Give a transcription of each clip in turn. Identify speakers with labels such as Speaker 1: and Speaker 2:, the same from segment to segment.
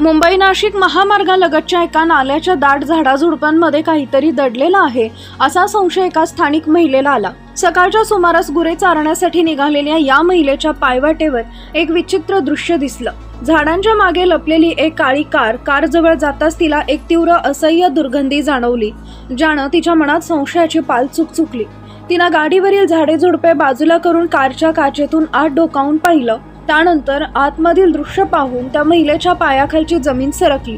Speaker 1: मुंबई नाशिक महामार्गालगतच्या एका नाल्याच्या दाट झाडाझुडपांमध्ये काहीतरी दडलेलं आहे असा संशय एका स्थानिक महिलेला आला. सकाळच्या सुमारास गुरे चारण्यासाठी निघालेल्या या महिलेच्या पायवाटेवर एक विचित्र दृश्य दिसलं. झाडांच्या मागे लपलेली एक काळी कार कार जवळ जाताच तिला एक तीव्र असह्य दुर्गंधी जाणवली ज्यानं तिच्या मनात संशयाची पाल चुकचुकली तिनं गाडीवरील झाडे झुडपे बाजूला करून कारच्या काचेतून आत डोकावून पाहिलं. त्यानंतर आतमधील दृश्य पाहून त्या महिलेच्या पायाखालची जमीन सरकली.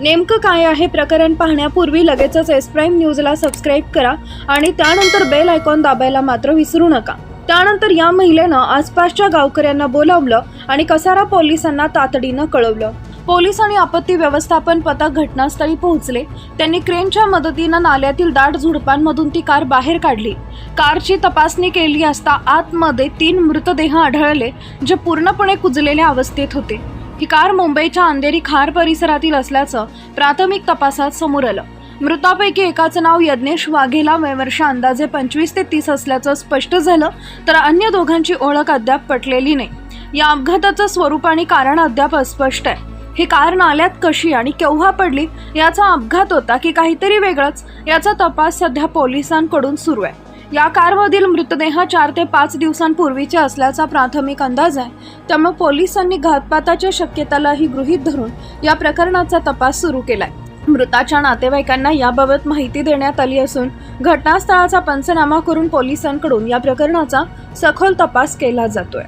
Speaker 1: नेमकं काय आहे प्रकरण पाहण्यापूर्वी लगेचच एस प्राईम न्यूजला सबस्क्राईब करा आणि त्यानंतर बेल आयकॉन दाबायला मात्र विसरू नका. त्यानंतर या महिलेनं आसपासच्या गावकऱ्यांना बोलावलं आणि कसारा पोलिसांना तातडीनं कळवलं. पोलीस आणि आपत्ती व्यवस्थापन पथक घटनास्थळी पोहोचले. त्यांनी क्रेनच्या मदतीनं नाल्यातील दाट झुडपांमधून ती कार बाहेर काढली. कारची तपासणी केली असता आतमध्ये तीन मृतदेह आढळले जे पूर्णपणे कुजलेल्या अवस्थेत होते. ही कार मुंबईच्या अंधेरी खार परिसरातील असल्याचं प्राथमिक तपासात समोर आलं. मृतापैकी एकाचं नाव यज्ञेश वाघेला वयवर्ष अंदाजे पंचवीस ते तीस असल्याचं स्पष्ट झालं तर अन्य दोघांची ओळख अद्याप पटलेली नाही. या अपघाताचं स्वरूप आणि कारण अद्याप अस्पष्ट आहे. ही कार नाल्यात कशी आणि केव्हा पडली याचा अपघात होता की काहीतरी वेगळंच याचा तपास सध्या पोलिसांकडून सुरू आहे. या कारमधील मृतदेह चार ते पाच दिवसांपूर्वीचे असल्याचा प्राथमिक अंदाज आहे. त्यामुळे पोलिसांनी घातपाताच्या शक्यतेलाही गृहीत धरून या प्रकरणाचा तपास सुरू केलाय. मृताच्या नातेवाईकांना याबाबत माहिती देण्यात आली असून घटनास्थळाचा पंचनामा करून पोलिसांकडून या प्रकरणाचा सखोल तपास केला जातोय.